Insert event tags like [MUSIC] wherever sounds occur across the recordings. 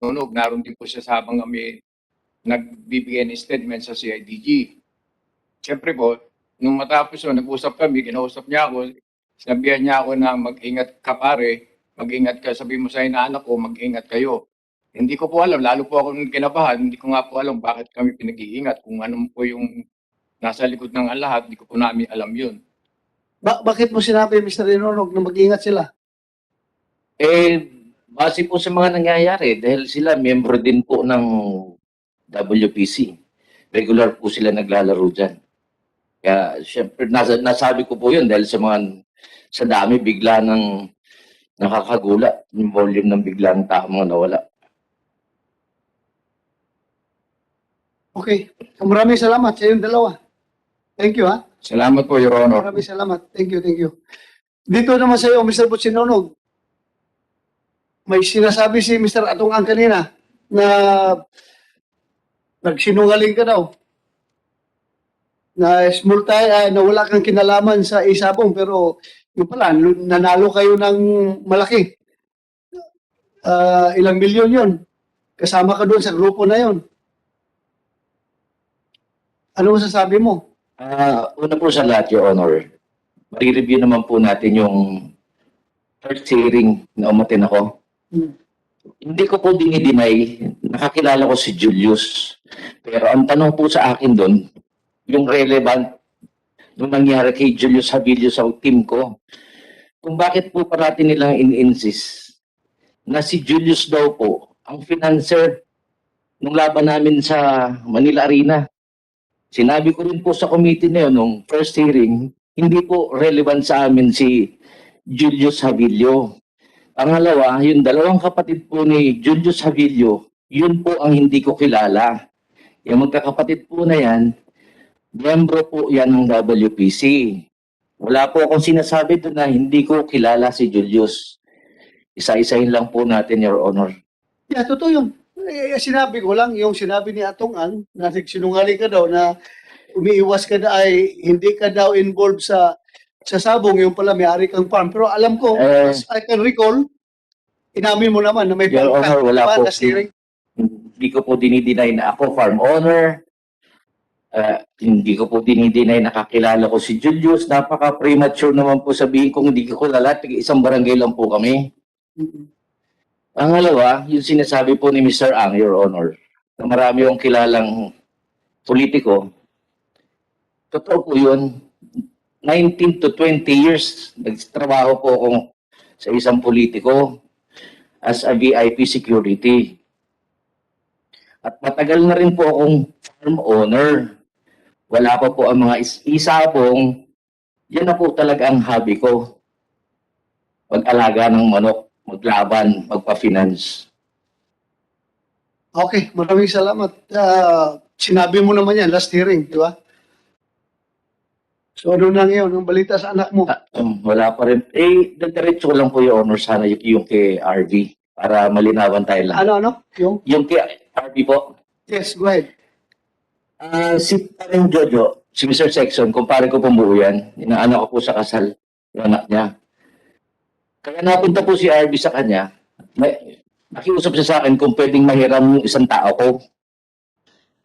Nunog, naroon din po siya sa habang kami nagbibigay ng statement sa CIDG. Siyempre po, nung matapos yun, nag-usap kami, kinausap niya ako, sinabihan niya ako na mag-ingat ka pare, mag-ingat ka, sabi mo sa inaanak ko, mag-ingat kayo. Hindi ko po alam, lalo po ako nung kinabahan, hindi ko nga po alam bakit kami pinag-iingat, kung ano po yung nasa likod ng lahat, hindi ko po namin alam yun. Ba- bakit mo sinabi, Mr. Inonog, na mag-ingat sila? Eh, base po sa mga nangyayari, dahil sila membro din po ng WPC. Regular po sila naglalaro dyan. Kaya, syempre, nasa, nasabi ko po yun dahil sa mga, sa dami bigla ng nakakagula, yung volume ng biglang tao mga nawala. Okay. Maraming salamat sa yung dalawa. Thank you, ha? Salamat po, Your Honor. Maraming salamat. Thank you, thank you. Dito naman sa iyo, Mr. Butsinonog. May sinasabi si Mr. Atungan kanina na nagsinungaling ka daw. Na small tayo, ah, na wala kang kinalaman sa isabong pero yung pala, nanalo kayo ng malaki. Ah, ilang milyon yon Kasama ka doon sa grupo na yon Ano masasabi mo? Ah, una po sa lahat, Your Honor, marireview naman po natin yung first hearing na umatin ako. Hindi ko po dinideny, nakakilala ko si Julius. Pero ang tanong po sa akin doon, yung relevant nung nangyari kay Julius Habilio sa team ko, kung bakit po parati nilang in-insist na si Julius daw po ang financer nung laban namin sa Manila Arena. Sinabi ko rin po sa committee na yun, nung first hearing, hindi po relevant sa amin si Julius Habilio. Pangalawa, yung dalawang kapatid po ni Julius Habilio, yun po ang hindi ko kilala. Yung magkakapatid po na yan, membro po yan ng WPC. Wala po akong sinasabi doon na hindi ko kilala si Julius. Isa-isahin lang po natin, Your Honor. Yeah, totoo yun. Eh, sinabi ko lang, yung sinabi ni Atong Ang, na nagsinungaling ka daw, na umiiwas ka na ay hindi ka daw involved sa sa sabong, yung pala may-ari kang farm. Pero alam ko, Eh. as I can recall, inamin mo naman na may Your farm ka. Honor, wala po. steering? Hindi ko po dinideny na ako farm owner. Ah, hindi ko po dinideny na kakilala ko si Julius. Napaka-premature naman po sabihin kung hindi ko kilala. Isang barangay lang po kami. Mm-mm. Pangalawa, yung sinasabi po ni Mr. Ang, Your Honor, na marami yung kilalang politiko. Totoo po yun. 19 to 20 years, nagtrabaho po ako sa isang politiko as a VIP security. At matagal na rin po akong farm owner. Wala pa po ang mga is- isabong. Yan na po talaga ang hobby ko. Mag-alaga ng manok, maglaban, magpa-finance. Okay, maraming salamat. Ah, sinabi mo naman yan, last hearing, di ba? So ano na ngayon, ang balita sa anak mo? Ah, um, wala pa rin. Eh, diretso ko lang po yung honor sana yung, yung kay RV para malinawan tayo lang. Ano, ano? Yung? Yung kay RV po, Yes, go ahead. ah si Parang Jojo, si Mr. Sexton, kumpare ko po buo yan. Inaanak ko po sa kasal, yung anak niya. Kaya napunta po si RV sa kanya, may, nakiusap siya sa akin kung pwedeng mahiram yung isang tao ko.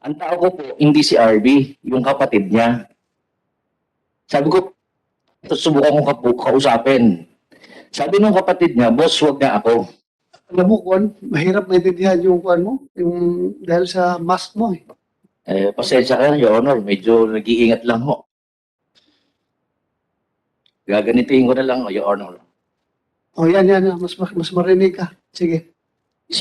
Ang tao ko po, hindi si RV, yung kapatid niya. Sabi ko, ito subukan kong kapu- kausapin. Sabi nung kapatid niya, boss, wag na ako. Alam mo, Kwan, mahirap maintindihan yung Kwan mo, yung dahil sa mask mo eh. Eh, pasensya ka na, Your Honor. Medyo nag-iingat lang ho. Gaganitin ko na lang, Your Honor. O yan, yan, yan. Mas, mas marinig ka. Sige.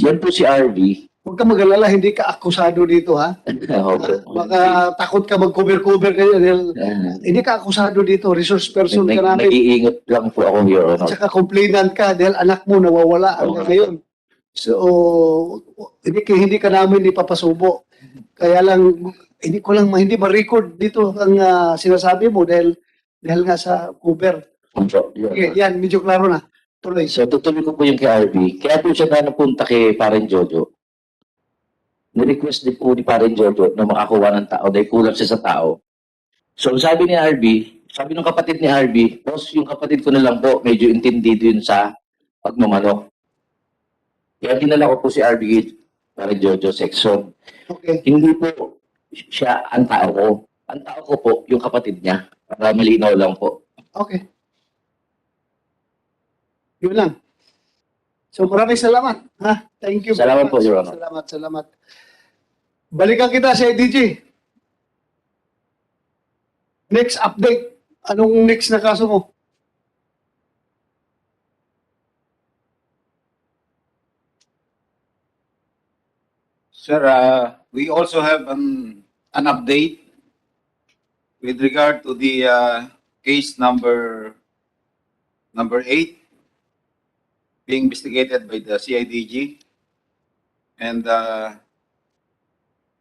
Yan po si RV. Huwag ka mag-alala, hindi ka akusado dito ha. [LAUGHS] Baka takot ka mag-cover-cover kayo dahil Ah, hindi ka akusado dito, resource person ka nag- namin. Nag-iingat lang po ako, Your Honor. saka complainant ka dahil anak mo nawawala hanggang Oo. ngayon. So, hindi, ka- hindi ka namin ipapasubo. Kaya lang, hindi ko lang, hindi ma-record dito ang ah, sinasabi mo dahil dahil nga sa cover. Your Okay, yan, medyo klaro na. Tuloy. So, tutuloy ko po yung kay RV. Kaya po siya na napunta kay Paren Jojo. Ni-request din po ni Paren Jojo na makakuha ng tao dahil kulang siya sa tao. So, sabi ni RV, sabi ng kapatid ni RV, boss, yung kapatid ko na lang po, medyo intindido yun sa pagmamanok. Kaya dinala ko po si RV para Jojo section. Okay. Hindi po siya ang tao ko. Ang tao ko po, yung kapatid niya. Para malinaw lang po. Okay. Yun lang. So maraming salamat. Ha? Thank you. Salamat po. Your Honor. Salamat, salamat. Balikan kita sa IDG. Next update. Anong next na kaso mo? Sir, uh, we also have an, an update with regard to the uh, case number number eight being investigated by the CIDG. And uh,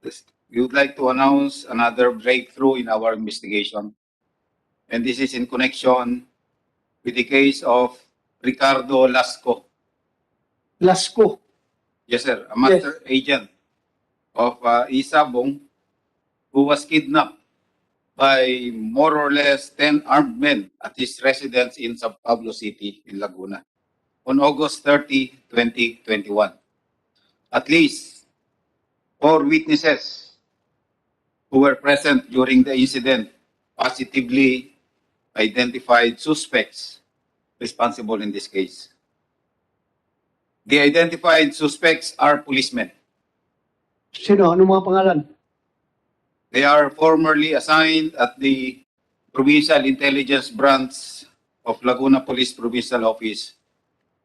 this, we would like to announce another breakthrough in our investigation. And this is in connection with the case of Ricardo Lasco. Lasco. Yes, sir. A master agent of uh, Isabong who was kidnapped by more or less 10 armed men at his residence in San Pablo City in Laguna on August 30, 2021. At least four witnesses who were present during the incident positively identified suspects responsible in this case. The identified suspects are policemen. Sino? Anong mga pangalan? They are formerly assigned at the Provincial Intelligence Branch of Laguna Police Provincial Office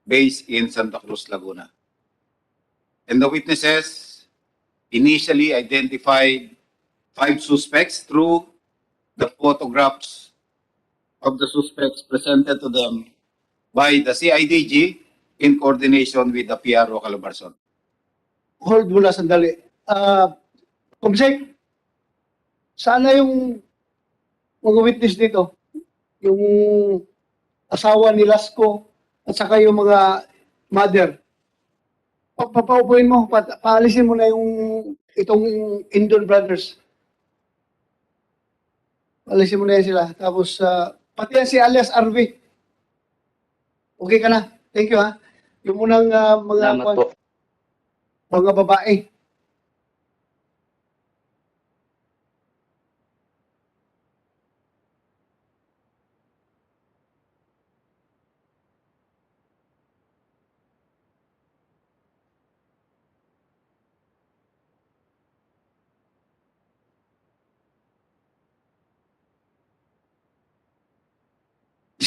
based in Santa Cruz, Laguna. And the witnesses initially identified five suspects through the photographs of the suspects presented to them by the CIDG in coordination with the PRO Calabarzon. Hold muna sandali. Ah, Kumsek, sana yung mga witness dito, yung asawa ni Lasco at saka yung mga mother, pa- papaupuin mo, pa- paalisin mo na yung itong Indon Brothers. Paalisin mo na yan sila. Tapos, ah, pati yan si alias RV. Okay ka na? Thank you ha. Yung munang ah, mga, mga babae.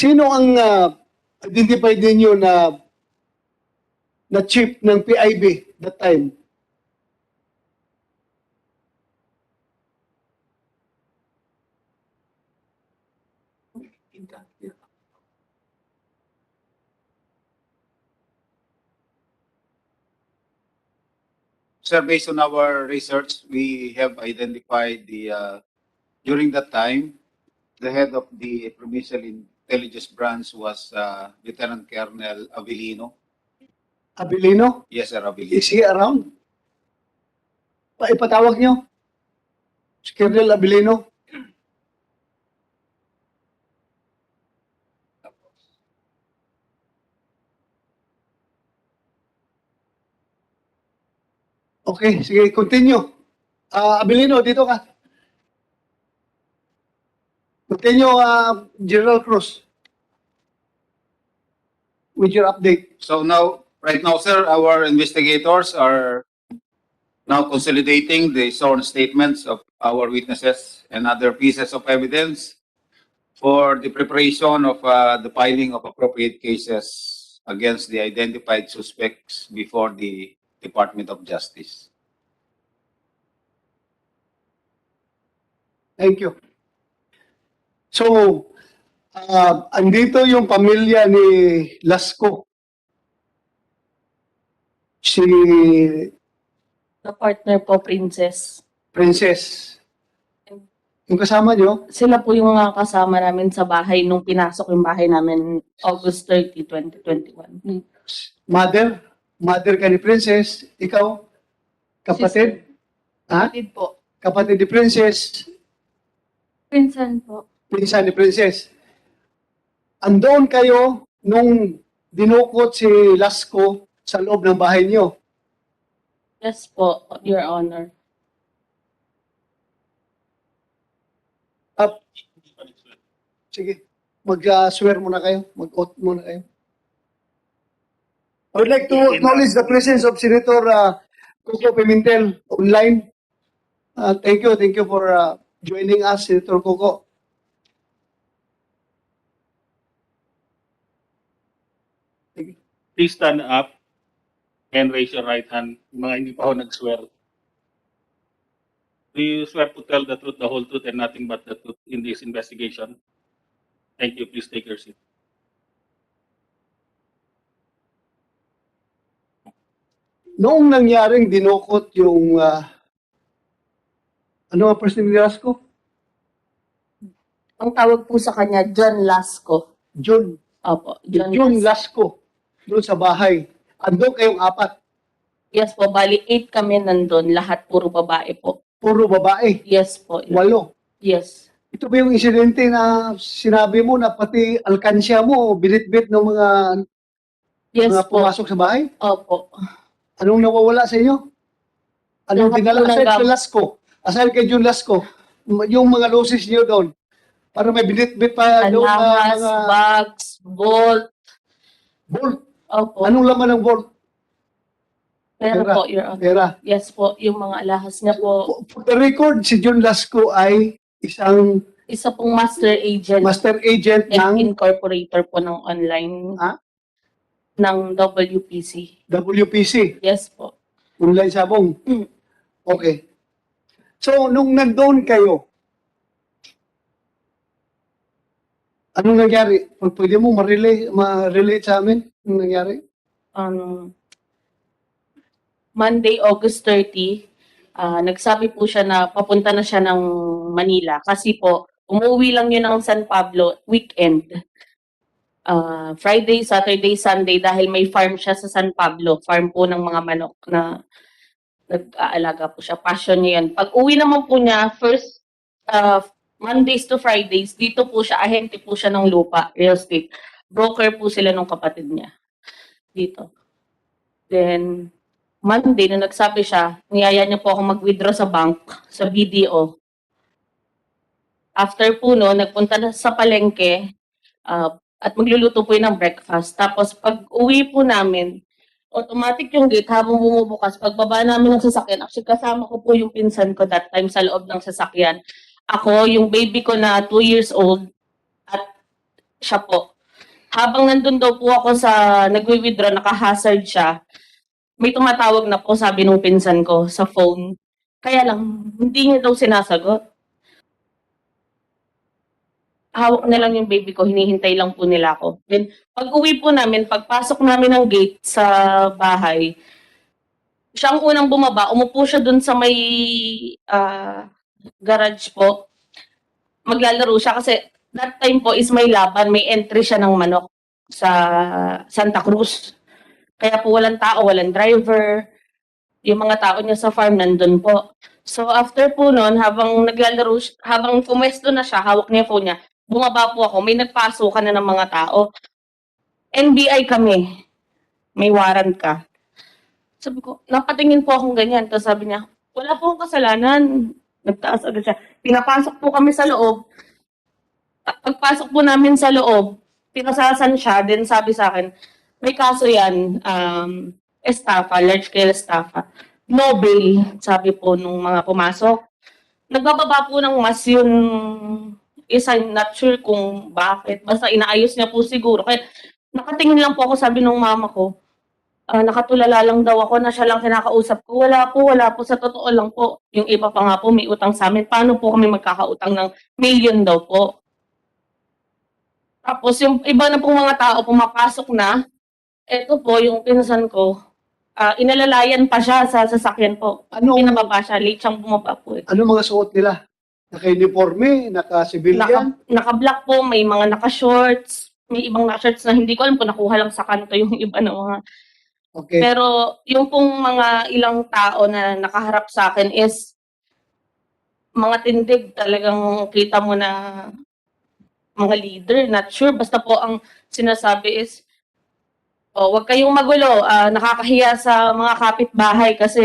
Sino ang uh, identified ninyo na na chief ng PIB that time? Sir, based on our research, we have identified the, uh, during that time, the head of the provincial intelligence branch was uh, Lieutenant Colonel Avelino. Abilino? Yes, sir, Avelino. Is he around? Pa ipatawag nyo? Si Colonel Abilino? Okay, sige, continue. Ah, Abilino, dito ka. Continue, ah, General Cruz. With your update. So now, right now, sir, our investigators are now consolidating the sworn statements of our witnesses and other pieces of evidence for the preparation of uh, the filing of appropriate cases against the identified suspects before the Department of Justice. Thank you. So, ah, andito yung pamilya ni Lasco. Si na partner po, Princess. Princess. Yung kasama nyo, Sila po yung mga kasama namin sa bahay nung pinasok yung bahay namin August 30, 2021. mother, mother ka ni Princess, ikaw, kapatid, ha? Kapatid po. Kapatid ni Princess, Pinsan po. Pinsan ni Princess. Andoon kayo nung dinukot si Lasco sa loob ng bahay niyo. Yes po, Your Honor. Sige, mag-swear muna kayo. Mag-oath muna kayo. I would like to acknowledge the presence of Senator uh, Coco Pimentel online. Uh, thank you, thank you for uh, joining us, Senator Coco. Please stand up and raise your right hand. Mga hindi pa ako nag-swear. Do you swear to tell the truth, the whole truth, and nothing but the truth in this investigation? Thank you. Please take your seat. Noong nangyaring dinukot yung, uh, ano ang first name ni Rasco? Ang tawag po sa kanya, John Lasco. John, Opo, John, John Lasco. Lasco. Doon sa bahay. Andun kayong apat. Yes po, bali eight kami nandun, lahat puro babae po. Puro babae. Yes po. Walo. Yes. Ito ba yung insidente na sinabi mo na pati alkansya mo, binitbit ng mga, Yes mga po. pumasok sa bahay? Opo. Anong nawawala sa inyo? Anong Lahat dinala po ng aside gam- kay Lasco? Aside kay Jun Lasco, m- yung mga losses niyo doon, para may binitbit pa doon na Alahas, mga bags, bolt. bolt. Opo. Anong laman ng bolt? Pero Pera. po, Your Honor. Pera. Yes po, yung mga alahas niya po, For- For the record, si Jun Lasco ay isang isa pong master agent master agent and ng incorporator po ng online Ah? ng WPC. WPC, Yes po. online sabong. Mm. Okay. So, nung nandoon kayo, anong nangyari? Pag pwede mo ma-relate, ma-relate sa amin, anong nangyari? um, Monday, August 30, ah, nagsabi po siya na papunta na siya ng Manila kasi po umuwi lang yun ng San Pablo weekend. Ah, Friday, Saturday, Sunday dahil may farm siya sa San Pablo, farm po ng mga manok na nag-aalaga po siya. Passion niya yan. Pag uwi naman po niya, first ah, Mondays to Fridays, dito po siya, ahente po siya ng lupa, real estate. Broker po sila ng kapatid niya dito. Then, Monday, nung nagsabi siya, niyaya niya po ako mag-withdraw sa bank, sa BDO. After po no, nagpunta na sa palengke ah, at magluluto po yun ng breakfast. Tapos pag uwi po namin, automatic yung gate habang bumubukas. Pagbaba namin ng sasakyan, actually kasama ko po yung pinsan ko that time sa loob ng sasakyan. Ako, yung baby ko na 2 years old, at siya po. Habang nandun daw po ako sa nagwi-withdraw, naka-hazard siya, may tumatawag na po, sabi nung pinsan ko, sa phone. Kaya lang, hindi niya daw sinasagot. Hawak na lang yung baby ko, hinihintay lang po nila ako. Then, pag uwi po namin, pagpasok namin ng gate sa bahay, siya ang unang bumaba, umupo siya dun sa may ah, garage po. Maglalaro siya kasi that time po is may laban, may entry siya ng manok sa Santa Cruz. Kaya po walang tao, walang driver. Yung mga tao niya sa farm nandun po. So after po noon, habang naglalaro, habang pumwesto na siya, hawak niya phone niya, bumaba po ako, may nagpasukan na ng mga tao. NBI kami. May warrant ka. Sabi ko, napatingin po akong ganyan. Tapos sabi niya, wala po akong kasalanan. Nagtaas agad siya. Pinapasok po kami sa loob. Pag- Pagpasok po namin sa loob, pinasasan siya. Then sabi sa akin, may kaso yan, um, estafa, large scale estafa. No bail, sabi po nung mga pumasok. Nagbababa po ng mas yun, is I'm not sure kung bakit. Basta inaayos niya po siguro. Kaya nakatingin lang po ako, sabi nung mama ko, ah, nakatulala lang daw ako na siya lang kinakausap ko. Wala po, wala po. Sa totoo lang po. Yung iba pa nga po may utang sa amin. Paano po kami magkakautang ng million daw po? Tapos yung iba na pong mga tao pumapasok na, eto po yung pinsan ko, ah, inalalayan pa siya sa sasakyan po. Anong, Pinababa siya, late siyang bumaba po. Eh. anong mga suot nila? Naka-uniforme, naka-civilian? Naka, naka-black po, may mga naka-shorts, may ibang naka-shorts na hindi ko alam kung nakuha lang sa kanto yung [LAUGHS] iba na mga Okay. Pero yung pong mga ilang tao na nakaharap sa akin is mga tindig talagang kita mo na mga leader, not sure. Basta po ang sinasabi is, oh, wag kayong magulo, ah, nakakahiya sa mga kapitbahay kasi